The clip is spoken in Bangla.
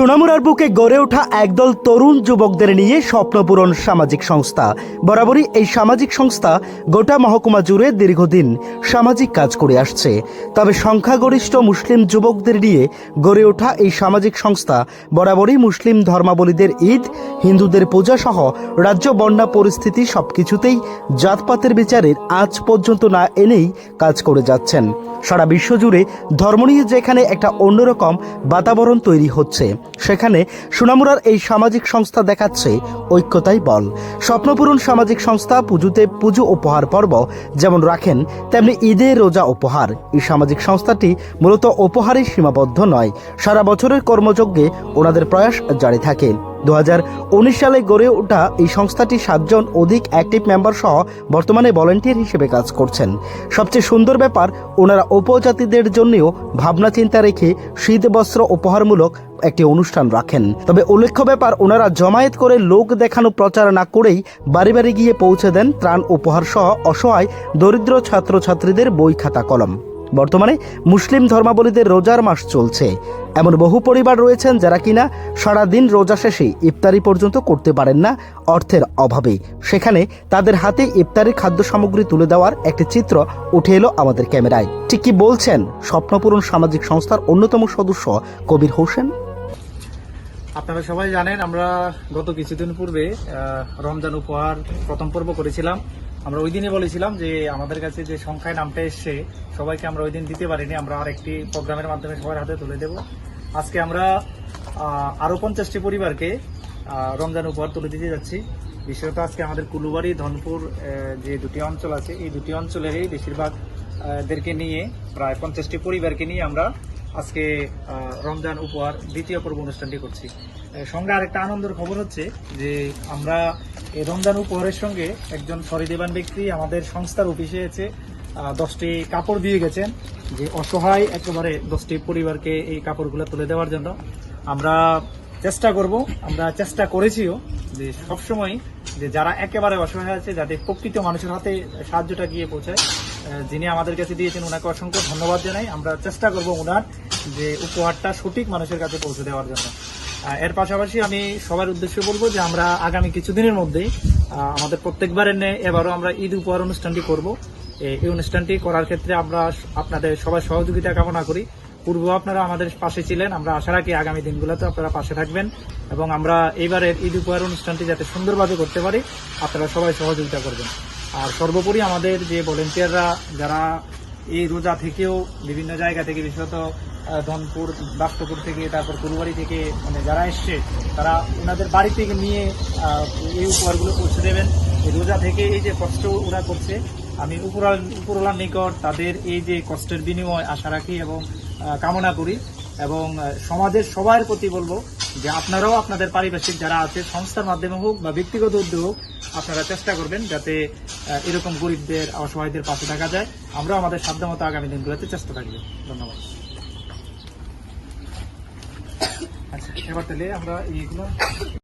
সোনামুড়ার বুকে গড়ে ওঠা একদল তরুণ যুবকদের নিয়ে স্বপ্নপূরণ সামাজিক সংস্থা। বরাবরই এই সামাজিক সংস্থা গোটা মহকুমা জুড়ে দীর্ঘদিন সামাজিক কাজ করে আসছে। তবে সংখ্যাগরিষ্ঠ মুসলিম যুবকদের নিয়ে গড়ে ওঠা এই সামাজিক সংস্থা বরাবরই মুসলিম ধর্মাবলীদের ঈদ, হিন্দুদের পূজা সহ রাজ্য বন্যা পরিস্থিতি সবকিছুতেই জাতপাতের বিচারের আজ পর্যন্ত না এনেই কাজ করে যাচ্ছেন। সারা বিশ্বজুড়ে ধর্ম নিয়ে যেখানে একটা অন্যরকম বাতাবরণ তৈরি হচ্ছে। সেখানে সুনামুরার এই সামাজিক সংস্থা দেখাচ্ছে ঐক্যতাই বল। স্বপ্নপূরণ সামাজিক সংস্থা পুজোতে পুজো উপহার পর্ব যেমন রাখেন, তেমনি ঈদে রোজা উপহার। এই সামাজিক সংস্থাটি মূলত উপহারে সীমাবদ্ধ নয়, সারা বছরের কর্মযজ্ঞে ওনাদের প্রয়াস জারি থাকে। দু হাজার উনিশ সালে গড়ে ওঠা এই সংস্থাটি সাতজন অধিক অ্যাক্টিভ মেম্বার সহ বর্তমানে ভলেন্টিয়ার হিসেবে কাজ করছেন। সবচেয়ে সুন্দর ব্যাপার, ওনারা উপজাতিদের জন্যও ভাবনা চিন্তা রেখে শীত, বস্ত্র, উপহারমূলক একটি অনুষ্ঠান রাখেন। তবে উল্লেখ্য ব্যাপার, ওনারা জমায়েত করে লোক দেখানো প্রচার না করেই বাড়ি বাড়ি গিয়ে পৌঁছে দেন ত্রাণ, উপহার সহ অসহায়, দরিদ্র ছাত্রছাত্রীদের বই খাতা কলম। বর্তমানে মুসলিম ধর্মাবলীদের রোজার মাস চলছে। এমন বহু পরিবার রয়েছেন যারা কিনা সারাদিন রোজা শেষে ইফতারি পর্যন্ত করতে পারেন না অর্থের অভাবে। সেখানে তাদের হাতে ইফতারির খাদ্য সামগ্রী তুলে দেওয়ার একটি চিত্র উঠে এলো আমাদের ক্যামেরায়। ঠিক কি বলছেন স্বপ্নপূরণ সামাজিক সংস্থার অন্যতম সদস্য কবির হোসেন? আপনারা সবাই জানেন, আমরা গত কিছুদিন পূর্বে রমজান উপহার প্রথম পর্ব করেছিলাম। আমরা ওই দিনে বলেছিলাম যে, আমাদের কাছে যে সংখ্যায় নামটা এসছে, সবাইকে আমরা ওই দিন দিতে পারিনি। আমরা আর একটি প্রোগ্রামের মাধ্যমে সবার হাতে তুলে দেব। আজকে আমরা আরও পঞ্চাশটি পরিবারকে রমজান উপহার তুলে দিতে যাচ্ছি। বিশেষত আজকে আমাদের কুলুবাড়ি, ধনপুর যে দুটি অঞ্চল আছে, এই দুটি অঞ্চলেরই বেশিরভাগ দেরকে নিয়ে, প্রায় পঞ্চাশটি পরিবারকে নিয়ে আমরা আজকে রমজান উপহার দ্বিতীয় পর্ব অনুষ্ঠানটি করছি। সঙ্গে আরেকটা আনন্দের খবর হচ্ছে যে আমরা এই রমজান উপহারের সঙ্গে একজন সরিদেবান ব্যক্তি আমাদের সংস্থার অফিসে এসে দশটি কাপড় দিয়ে গেছেন যে অসহায় একেবারে দশটি পরিবারকে এই কাপড়গুলো তুলে দেওয়ার জন্য। আমরা চেষ্টা করব, আমরা চেষ্টা করেছিও যে সবসময় যে যারা একেবারে অসহায় আছে যাতে প্রকৃত মানুষের হাতে সাহায্যটা গিয়ে পৌঁছায় যিনি আমাদের কাছে দিয়েছেন, ওনাকে অসংখ্য ধন্যবাদ জানাই। আমরা চেষ্টা করব ওনার যে উপহারটা সঠিক মানুষের কাছে পৌঁছে দেওয়ার জন্য। এর পাশাপাশি আমি সবার উদ্দেশ্যে বলব যে আমরা আগামী কিছুদিনের মধ্যেই আমাদের প্রত্যেকবারের ন্যায় এবারও আমরা ঈদ উপহার অনুষ্ঠানটি করব। এই অনুষ্ঠানটি করার ক্ষেত্রে আমরা আপনাদের সবার সহযোগিতা কামনা করি। পূর্ব আপনারা আমাদের পাশে ছিলেন। আমরা আশা রাখি আগামী দিনগুলোতে আপনারা পাশে থাকবেন এবং আমরা এইবারের ঈদ উপহার অনুষ্ঠানটি যাতে সুন্দরভাবে করতে পারি, আপনারা সবাই সহযোগিতা করবেন। আর সর্বোপরি আমাদের যে ভলেন্টিয়াররা যারা এই রোজা থেকেও বিভিন্ন জায়গা থেকে, বিশেষত ধনপুর বাস্তপুর থেকে, তারপর কুরবাড়ি থেকে মানে যারা এসছে, তারা ওনাদের বাড়ি থেকে নিয়ে এই উপহারগুলো পৌঁছে দেবেন। রোজা থেকে এই যে কষ্ট ওরা করছে, আমি উপরাল, উপরওয়ালার নিকট তাদের এই যে কষ্টের বিনিময় আশা রাখি এবং কামনা করি এবং সমাজের সবার প্রতি বলব যে আপনারাও আপনাদের পারিপার্শ্বিক যারা আছে, সংস্থার মাধ্যমে হোক বা ব্যক্তিগত উদ্যোগ হোক, আপনারা চেষ্টা করবেন যাতে এরকম গরিবদের, অসহায়দের পাশে থাকা যায়। আমরাও আমাদের সাধ্যমতো আগামী দিনগুলোতে চেষ্টা থাকবে। ধন্যবাদ। আচ্ছা এবার তাহলে আমরা এইগুলো